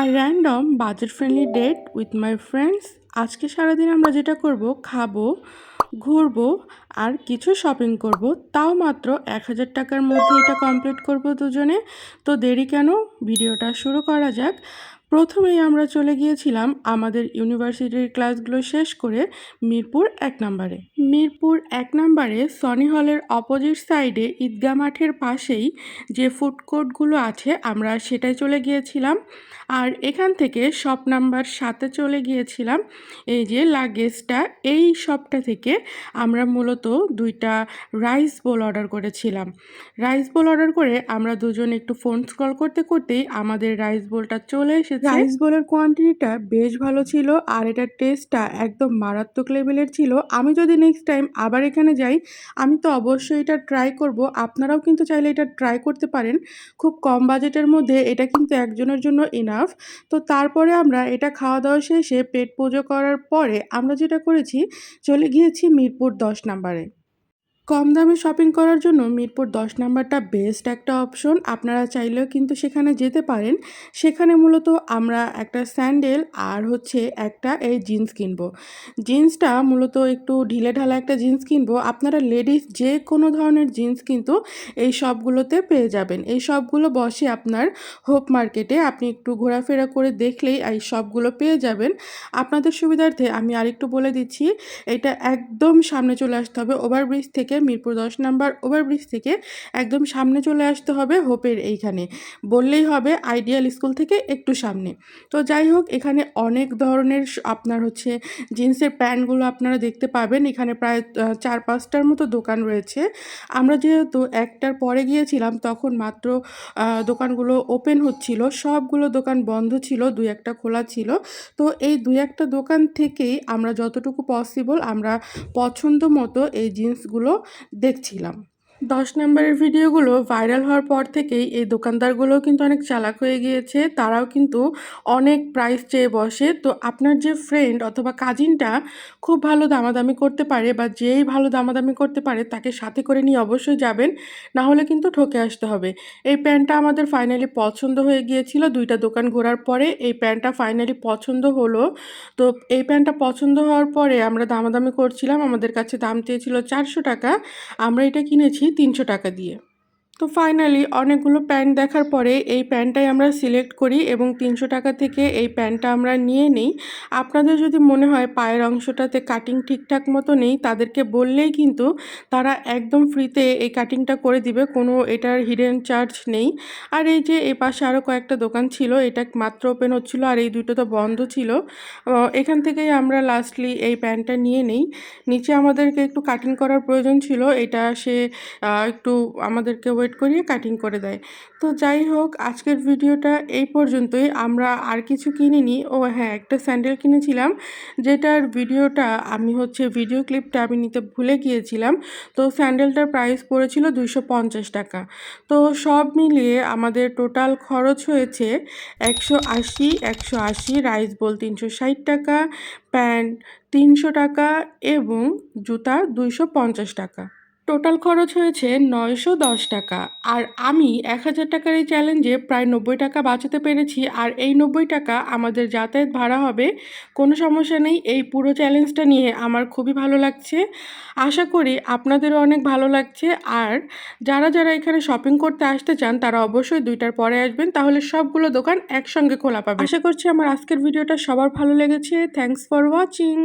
R random budget friendly date with my friends আজকে সারাদিন আমরা যেটা করব, খাব, ঘুরবো আর কিছু শপিং করব। তাও মাত্র এক হাজার টাকার মধ্যে এটা কমপ্লিট করব দুজনে। তো দেরি কেন? ভিডিওটা শুরু করা যাক। প্রথমেই আমরা চলে গিয়েছিলাম আমাদের ইউনিভার্সিটির ক্লাসগুলো শেষ করে মিরপুর এক নম্বরে। মিরপুর এক নম্বরে সনি হলের অপোজিট সাইডে ঈদগা মাঠের পাশেই যে ফুড কোর্টগুলো আছে, আমরা সেটাই চলে গিয়েছিলাম। আর এখান থেকে শপ নাম্বার সাতে চলে গিয়েছিলাম। এই যে লাগেজটা, এই শপটা থেকে আমরা মূলত দুইটা রাইস বোল অর্ডার করেছিলাম। রাইস বোল অর্ডার করে আমরা দুজন একটু ফোন স্ক্রল করতে করতেই আমাদের রাইস বোলটা চলে এসেছে রাইস বোলের কোয়ান্টিটিটা বেশ ভালো ছিল আর এটার টেস্টটা একদম মারাত্মক লেভেলের ছিল। আমি যদি নেক্সট টাইম আবার এখানে যাই, আমি তো অবশ্যই এটা ট্রাই করব। আপনারাও কিন্তু চাইলে এটা ট্রাই করতে পারেন। খুব কম বাজেটের মধ্যে এটা কিন্তু একজনের জন্য ইনাফ তো তারপরে আমরা এটা খাওয়া দাওয়া শেষে পেট পুজো করার পরে আমরা যেটা করেছি, চলে গিয়েছি মিরপুর দশ নাম্বারে। কম দামে শপিং করার জন্য মিরপুর দশ নাম্বারটা বেস্ট একটা অপশন আপনারা চাইলেও কিন্তু সেখানে যেতে পারেন। সেখানে মূলত আমরা একটা স্যান্ডেল আর হচ্ছে একটা এই জিন্স কিনবো। জিন্সটা মূলত একটু ঢিলে ঢালা একটা জিন্স কিনবো। আপনারা লেডিস যে কোনো ধরনের জিন্স কিন্তু এই সবগুলোতে পেয়ে যাবেন। এই সবগুলো বসে আপনার হোপ মার্কেটে আপনি একটু ঘোরাফেরা করে দেখলেই এই সবগুলো পেয়ে যাবেন। আপনাদের সুবিধার্থে আমি আরেকটু বলে দিচ্ছি, এটা একদম সামনে চলে আসতে হবে। ওভারব্রিজ থেকে মিরপুর দশ নাম্বার ওভারব্রিজ থেকে একদম সামনে চলে আসতে হবে হোপের এইখানে। বললেই হবে আইডিয়াল স্কুল থেকে একটু সামনে। তো যাই হোক, এখানে অনেক ধরনের আপনার হচ্ছে জিন্সের প্যান্টগুলো আপনারা দেখতে পাবেন। এখানে প্রায় চার পাঁচটার মতো দোকান রয়েছে। আমরা যেহেতু একটার পরে গিয়েছিলাম, তখন মাত্র দোকানগুলো ওপেন হচ্ছিল। সবগুলো দোকান বন্ধ ছিল, দুই একটা খোলা ছিল। তো এই দুই একটা দোকান থেকেই আমরা যতটুকু পসিবল আমরা পছন্দ মতো এই জিন্সগুলো দেখছিলাম দশ নম্বরের ভিডিওগুলো ভাইরাল হওয়ার পর থেকেই এই দোকানদারগুলো কিন্তু অনেক চালাক হয়ে গিয়েছে। তারাও কিন্তু অনেক প্রাইস চেয়ে বসে। তো আপনার যে ফ্রেন্ড অথবা কাজিনটা খুব ভালো দামাদামি করতে পারে বা যেই ভালো দামাদামি করতে পারে তাকে সাথে করে নিয়ে অবশ্যই যাবেন। না হলে কিন্তু ঠকে আসতে হবে। এই প্যান্টটা আমাদের ফাইনালি পছন্দ হয়ে গিয়েছিল। দুইটা দোকান ঘোরার পরে এই প্যান্টটা ফাইনালি পছন্দ হলো। তো এই প্যান্টটা পছন্দ হওয়ার পরে আমরা দামাদামি করছিলাম। আমাদের কাছে দাম চেয়েছিল চারশো টাকা। আমরা এটা কিনেছি তিনশো টাকা দিয়ে। তো ফাইনালি অনেকগুলো প্যান্ট দেখার পরে এই প্যান্টটাই আমরা সিলেক্ট করি এবং তিনশো টাকা থেকে এই প্যান্টটা আমরা নিয়ে নিই। আপনাদের যদি মনে হয় পায়ের অংশটাতে কাটিং ঠিকঠাক মতো নেই, তাদেরকে বললেই কিন্তু তারা একদম ফ্রিতে এই কাটিংটা করে দিবে, কোনো এটার হিডেন চার্জ নেই। আর এই যে এই পাশে আরও কয়েকটা দোকান ছিল, এটা মাত্র ওপেন হচ্ছিল আর এই দুটো তো বন্ধ ছিল। এখান থেকেই আমরা লাস্টলি এই প্যান্টটা নিয়ে নিই। নিচে আমাদেরকে একটু কাটিং করার প্রয়োজন ছিল, এটা সে একটু আমাদেরকে ওয়েট করিয়ে কাটিং করে দেয়। তো যাই হোক, আজকের ভিডিওটা এই পর্যন্তই। আমরা আর কিছু কিনিনি। ও হ্যাঁ একটা স্যান্ডেল কিনেছিলাম, যেটার ভিডিওটা আমি হচ্ছে ভিডিও ক্লিপটা আমি নিতে ভুলে গিয়েছিলাম। তো স্যান্ডেলটার প্রাইস পড়েছিল দুইশো পঞ্চাশ টাকা। তো সব মিলিয়ে আমাদের টোটাল খরচ হয়েছে একশো আশি একশো আশি রাইস বোল তিনশো ষাট টাকা প্যান্ট তিনশো টাকা এবং জুতা দুইশো পঞ্চাশ টাকা। টোটাল খরচ হয়েছে নয়শো দশ টাকা। আর আমি এক হাজার টাকার এই চ্যালেঞ্জে প্রায় নব্বই টাকা বাঁচাতে পেরেছি। আর এই নব্বই টাকা আমাদের যাতায়াত ভাড়া হবে, কোনো সমস্যা নেই। এই পুরো চ্যালেঞ্জটা নিয়ে আমার খুবই ভালো লাগছে। আশা করি আপনাদেরও অনেক ভালো লাগছে। আর যারা যারা এখানে শপিং করতে আসতে চান, তারা অবশ্যই দুইটার পরে আসবেন। তাহলে সবগুলো দোকান একসঙ্গে খোলা পাবে আশা করছি আমার আজকের ভিডিওটা সবার ভালো লেগেছে। Thanks for watching